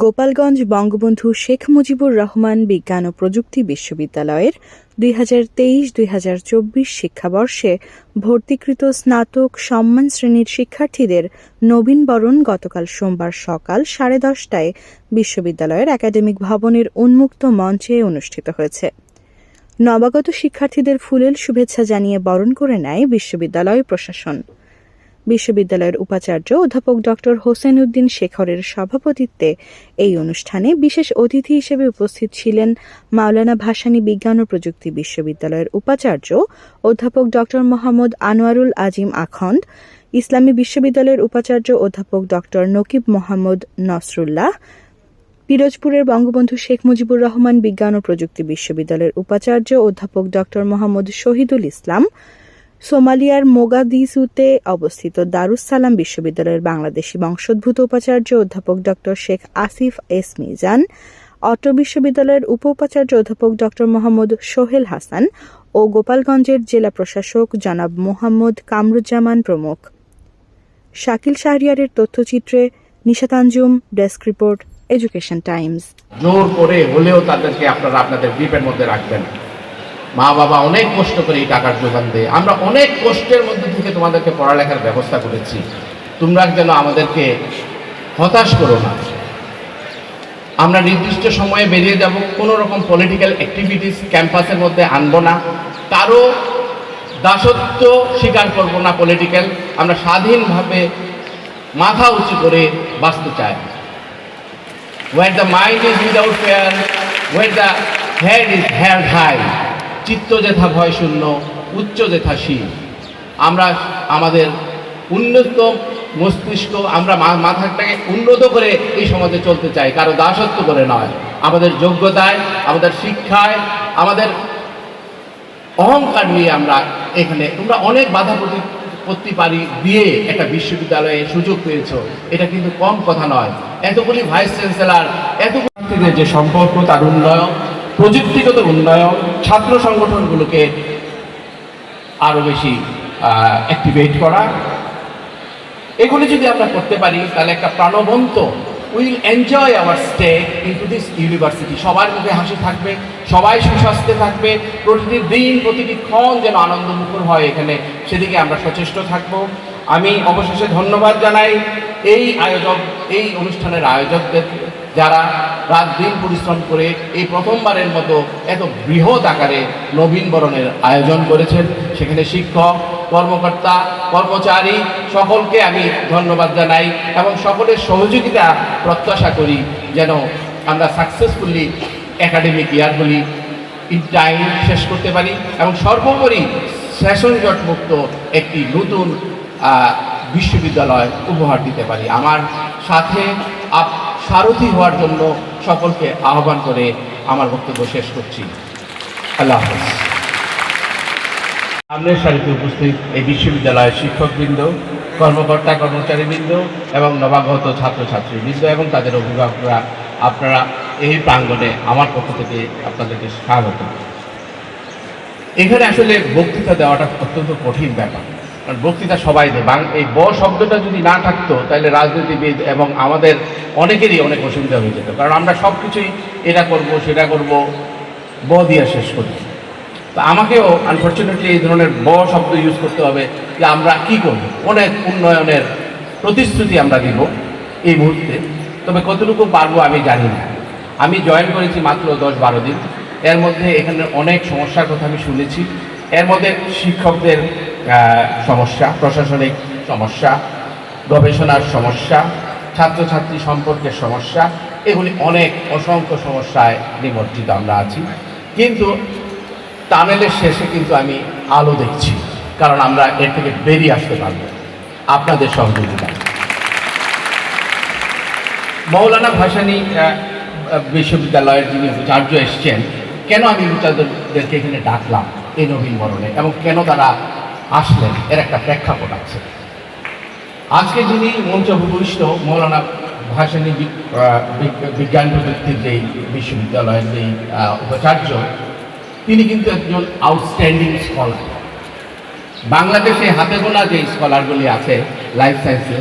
গোপালগঞ্জ বঙ্গবন্ধু শেখ মুজিবুর রহমান বিজ্ঞান ও প্রযুক্তি বিশ্ববিদ্যালয়ের দুই হাজার তেইশ দুই হাজার চব্বিশ শিক্ষাবর্ষে ভর্তিকৃত স্নাতক সম্মান শ্রেণির শিক্ষার্থীদের নবীনবরণ গতকাল সোমবার সকাল সাড়ে দশটায় বিশ্ববিদ্যালয়ের একাডেমিক ভবনের উন্মুক্ত মঞ্চে অনুষ্ঠিত হয়েছে। নবাগত শিক্ষার্থীদের ফুলেল শুভেচ্ছা জানিয়ে বরণ করে নেয় বিশ্ববিদ্যালয় প্রশাসন। বিশ্ববিদ্যালয়ের উপাচার্য অধ্যাপক ডক্টর হোসেন উদ্দিন শেখরের সভাপতিত্বে এই অনুষ্ঠানে বিশেষ অতিথি হিসেবে উপস্থিত ছিলেন মাওলানা ভাসানী বিজ্ঞান ও প্রযুক্তি বিশ্ববিদ্যালয়ের উপাচার্য অধ্যাপক ডক্টর মোহাম্মদ আনোয়ারুল আজিম আখন্দ, ইসলামী বিশ্ববিদ্যালয়ের উপাচার্য অধ্যাপক ডক্টর নকিব মোহাম্মদ নসরুল্লাহ, পিরোজপুরের বঙ্গবন্ধু শেখ মুজিবুর রহমান বিজ্ঞান ও প্রযুক্তি বিশ্ববিদ্যালয়ের উপাচার্য অধ্যাপক ডক্টর মোহাম্মদ শহীদুল ইসলাম সোমালিয়ার মোগাদিসুতে অবস্থিত দারুস সালাম বিশ্ববিদ্যালয়ের বাংলাদেশি বংশোদ্ভূত উপাচার্য অধ্যাপক ডক্টর শেখ আসিফ এস মিজান অটো বিশ্ববিদ্যালয়ের উপ উপাচার্য অধ্যাপক ডক্টর মোহাম্মদ সোহেল হাসান ও গোপালগঞ্জের জেলা প্রশাসক জনাব মোহাম্মদ কামরুজ্জামান প্রমুখ। শাকিল শাহরিয়ারের তথ্যচিত্রে Nishat Anjum, desk report, Education Times. জোর করে হলেও তাদেরকে আপনারা আপনাদের গ্রিপের মধ্যে রাখবেন। মা বাবা অনেক কষ্ট করে এই টাকার যোগান দেয়। আমরা অনেক কষ্টের মধ্যে থেকে তোমাদেরকে পড়ালেখার ব্যবস্থা করেছি। তোমরা যেন আমাদেরকে হতাশ করো না। আমরা নির্দিষ্ট সময়ে বেরিয়ে যাব কোনো রকম পলিটিক্যাল অ্যাক্টিভিটিস ক্যাম্পাসের মধ্যে আনব না। কারও দাসত্ব স্বীকার করব না পলিটিক্যাল আমরা স্বাধীনভাবে মাথা উঁচু করে বাঁচতে চাই। Where the mind is without fear where the head is held high, চিত্ত যেথা ভয় শূন্য উচ্চ যেথা শীল। আমরা আমাদের উন্নত মস্তিষ্ক, আমরা মাথাটাকে উন্নত করে এই সমাজে চলতে চাই, কারও দাসত্ব করে নয়। আমাদের যোগ্যতায়, আমাদের শিক্ষায়, আমাদের অহংকার নিয়ে আমরা এখানে, তোমরা অনেক বাধা প্রতিপত্তি পারি দিয়ে একটা বিশ্ববিদ্যালয়ে সুযোগ পেয়েছ। এটা কিন্তু কম কথা নয়। এতগুলি ভাইস চ্যান্সেলার এতগুলি যে সম্পর্ক, তার উন্নয়ন প্রযুক্তিগত উন্নয়ন, ছাত্র সংগঠনগুলোকে আরও বেশি অ্যাক্টিভেট করা। এগুলি যদি আমরা করতে পারি, তাহলে একটা প্রাণবন্ত will enjoy our stay into this university সবার মুখে হাসি থাকবে, সবাই সুস্বাস্থ্যে থাকবে প্রতিটি দিন, প্রতিটি ক্ষণ যেন আনন্দমুখর হয় এখানে। সেদিকে আমরা সচেষ্ট থাকব। আমি অবশেষে ধন্যবাদ জানাই এই আয়োজক, এই অনুষ্ঠানের আয়োজকদের যারা রাত দিন পরিশ্রম করে এই প্রথমবারের মতো এত বৃহৎ আকারে নবীনবরণের আয়োজন করেছেন। সেখানে শিক্ষক, কর্মকর্তা, কর্মচারী সকলকে আমি ধন্যবাদ জানাই এবং সকলের সহযোগিতা প্রত্যাশা করি যেন আমরা সাকসেসফুলি একাডেমিক ইয়ারগুলি ইন টাইম শেষ করতে পারি এবং সর্বোপরি সেশন জটমুক্ত একটি নতুন বিশ্ববিদ্যালয় উপহার দিতে পারি। আমার সাথে আপ সারথি হওয়ার জন্য সকলকে আহ্বান করে আমার বক্তব্য শেষ করছি। আল্লাহ সামনের সারিতে উপস্থিত এই বিশ্ববিদ্যালয়ের শিক্ষকবৃন্দ, কর্মকর্তা, কর্মচারীবৃন্দ এবং নবাগত ছাত্রছাত্রীবৃন্দ এবং তাদের অভিভাবকরা, আপনারা এই প্রাঙ্গণে আমার পক্ষ থেকে আপনাদেরকে স্বাগত। এখানে আসলে বক্তৃতা দেওয়াটা অত্যন্ত কঠিন ব্যাপার। কারণ বক্তৃতা সবাই দেয়। এই ব শব্দটা যদি না থাকতো, তাহলে রাজনীতিবিদ এবং আমাদের অনেকেরই অনেক অসুবিধা হয়ে যেত। কারণ আমরা সব কিছুই এটা করব, সেটা করব, ব দিয়ে শেষ করি। তো আমাকেও আনফর্চুনেটলি এই ধরনের ব শব্দ ইউজ করতে হবে যে আমরা কি করব। অনেক উন্নয়নের প্রতিশ্রুতি আমরা দিব এই মুহূর্তে। তবে কতটুকু পারব আমি জানি না। আমি জয়েন করেছি মাত্র দশ বারো দিন। এর মধ্যে এখানে অনেক সমস্যার কথা আমি শুনেছি। এর মধ্যে শিক্ষকদের সমস্যা, প্রশাসনিক সমস্যা, গবেষণার সমস্যা, ছাত্রছাত্রী সম্পর্কের সমস্যা, এগুলি অনেক অসংখ্য সমস্যায় নিমজ্জিত আমরা আছি। কিন্তু টানেলের শেষে কিন্তু আমি আলো দেখছি, কারণ আমরা এর থেকে বেরিয়ে আসতে পারব। আপনাদের সহযোগিতা মৌলানা ভাসানী বিশ্ববিদ্যালয়ের যিনি উপাচার্য এসছেন, কেন আমি উপাচার্যদেরকে এখানে ডাকলাম এই নবীন বরণে এবং কেন তারা আসলেন, এর একটা প্রেক্ষাপট আছে। আজকে যিনি মঞ্চ ভূপৃষ্ঠ মৌলানা ভাসানী বিজ্ঞান প্রযুক্তির যেই বিশ্ববিদ্যালয়ের যেই উপাচার্য, তিনি কিন্তু একজন আউটস্ট্যান্ডিং স্কলার বাংলাদেশে হাতে গোনা যে স্কলারগুলি আছে লাইফ সায়েন্সে